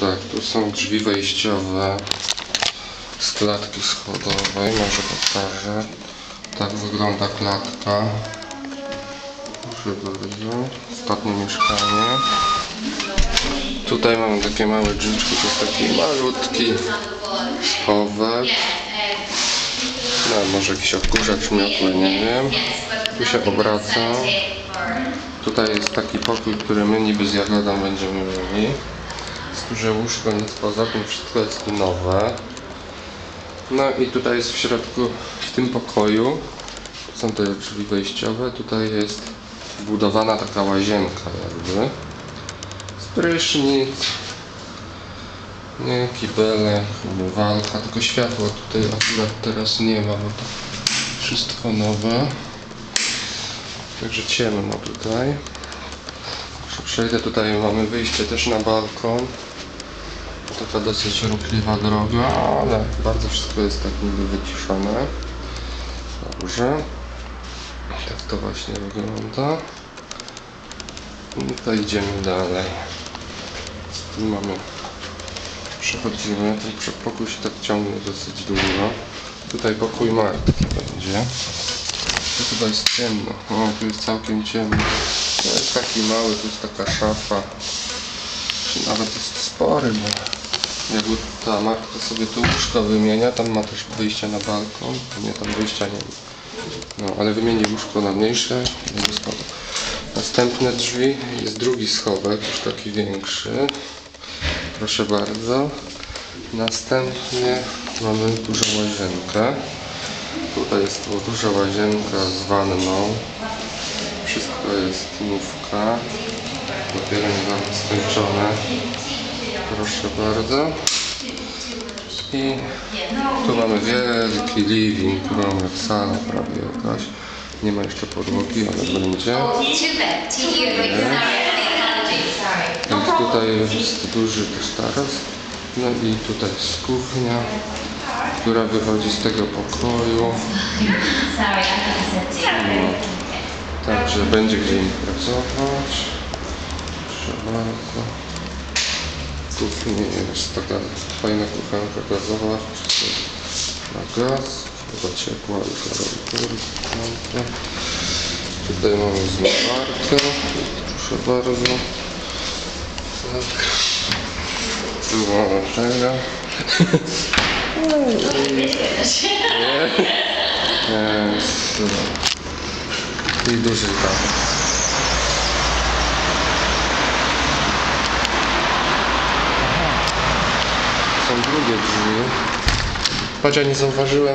Tak, tu są drzwi wejściowe z klatki schodowej, może pokażę. Tak wygląda klatka. Bardzo. Ostatnie mieszkanie. Tutaj mamy takie małe drzwiczki, to jest taki malutki schowek. No, może jakiś odkurzacz miotły, nie wiem. Tu się obraca. Tutaj jest taki pokój, który my niby z Jagodą będziemy mieli. Jest duże łóżko, nic poza tym, wszystko jest nowe. No i tutaj jest w środku, w tym pokoju, są te drzwi wejściowe, tutaj jest wbudowana taka łazienka jakby. Z prysznic, nie, kibelek, umywalka, tylko światła tutaj akurat teraz nie ma, bo to wszystko nowe. Także ciemno tutaj. Przejdę tutaj, mamy wyjście też na balkon. Taka dosyć ruchliwa droga, ale bardzo wszystko jest tak niby wyciszone. Dobrze. Tak to właśnie wygląda. I to idziemy dalej. Tu mamy Przechodzimy, ten przedpokój się tak ciągnie dosyć długo. Tutaj pokój Martki będzie. Tu chyba jest ciemno. O, tu jest całkiem ciemno. To jest taki mały, tu jest taka szafa. Nawet jest spory, bo jakby ta Martka sobie tu łóżko wymienia, tam ma też wyjście na balkon. Nie, tam wyjścia nie ma. No, ale wymieni łóżko na mniejsze. Następne drzwi, jest drugi schowek, już taki większy. Proszę bardzo. Następnie mamy dużą łazienkę. Tutaj jest duża łazienka z wanną. Wszystko jest nówka. Dopiero niedawno skończone. Proszę bardzo. I tu mamy wielki living room, jak sala prawie jakaś. Nie ma jeszcze podłogi, ale będzie. Więc tutaj jest duży też taras. No i tutaj jest kuchnia, która wychodzi z tego pokoju. Także będzie gdzie imprezować. Proszę bardzo. W kuchni jest taka fajna kuchenka gazowa. Na gaz. Chyba ciepła i klawiaturka. Tutaj mamy zmywarkę. Proszę bardzo. Tak. Tego. Jest. I duży tam. Są drugie drzwi. Chociaż nie zauważyłem.